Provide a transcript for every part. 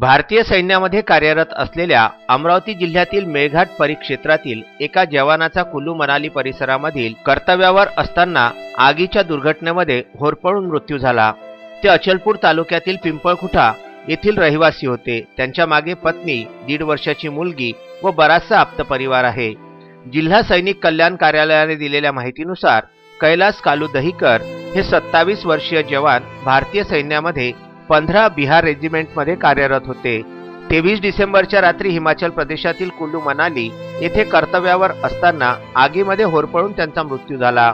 भारतीय सैन्यामध्ये कार्यरत असलेल्या अमरावती जिल्ह्यातील मेळघाट परिक्षेत्रातील एका जवानाचा कुल्लू मनाली परिसरामधील कर्तव्यावर असताना आगीच्या दुर्घटनेमध्ये होरपळून मृत्यू झाला. ते अचलपूर तालुक्यातील पिंपळखुटा येथील रहिवासी होते. त्यांच्या मागे पत्नी दीड वर्षाची मुलगी व बराचसा आप्त परिवार आहे. जिल्हा सैनिक कल्याण कार्यालयाने दिलेल्या माहितीनुसार कैलास कालू दहिकर हे सत्तावीस वर्षीय जवान भारतीय सैन्यामध्ये पंधरा बिहार रेजिमेंटमध्ये कार्यरत होते. तेवीस डिसेंबरच्या रात्री हिमाचल प्रदेशातील कुल्लू मनाली येथे कर्तव्यावर असताना आगीमध्ये होरपळून त्यांचा मृत्यू झाला.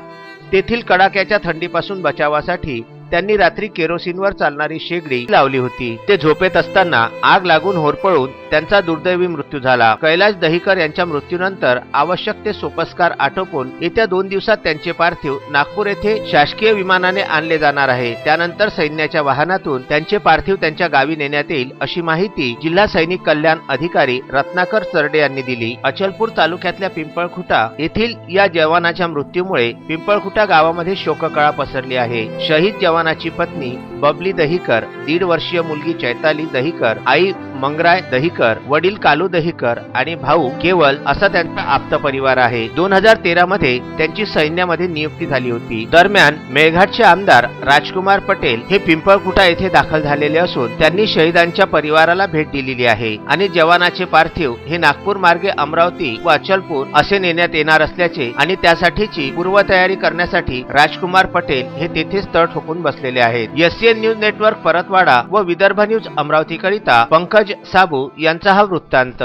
तेथील कडाक्याच्या थंडीपासून बचावासाठी त्यांनी रात्री केरोसिनवर चालणारी शेगडी लावली होती. ते झोपेत असताना आग लागून होरपळून त्यांचा दुर्दैवी मृत्यू झाला. कैलाश दहिकर यांच्या मृत्यूनंतर आवश्यक ते सोपस्कार आटोपून येत्या दोन दिवसात त्यांचे पार्थिव नागपूर येथे शासकीय विमानाने आणले जाणार आहे. त्यानंतर सैन्याच्या वाहनातून त्यांचे पार्थिव त्यांच्या गावी नेण्यात येईल अशी माहिती जिल्हा सैनिक कल्याण अधिकारी रत्नाकर चरडे यांनी दिली. अचलपूर तालुक्यातल्या पिंपळखुटा येथील या जवानाच्या मृत्यूमुळे पिंपळखुटा गावामध्ये शोककळा पसरली आहे. शहीद चव्हाणाची पत्नी बबली दहीकर दीड वर्षीय मुलगी चैताली दहीकर आई मंगराय दहीकर वडील कालू दहीकर आणि भाऊ केवल असा त्यांचा आप्त परिवार आहे. दोन हजार तेरा मध्ये त्यांची सैन्यामध्ये नियुक्ती झाली होती. दरम्यान मेळघाटचे आमदार राजकुमार पटेल हे पिंपळकुटा येथे दाखल झालेले असून त्यांनी शहीदांच्या परिवाराला भेट दिलेली आहे आणि जवानाचे पार्थिव हे नागपूर मार्गे अमरावती व अचलपूर असे नेण्यात येणार असल्याचे आणि त्यासाठीची पूर्वतयारी करण्यासाठी राजकुमार पटेल हे तेथेच तळ ठोकून बसलेले आहेत. एससीएन न्यूज नेटवर्क परतवाडा व विदर्भ न्यूज अमरावती करिता पंकज साबू यांचा हा वृत्तांत.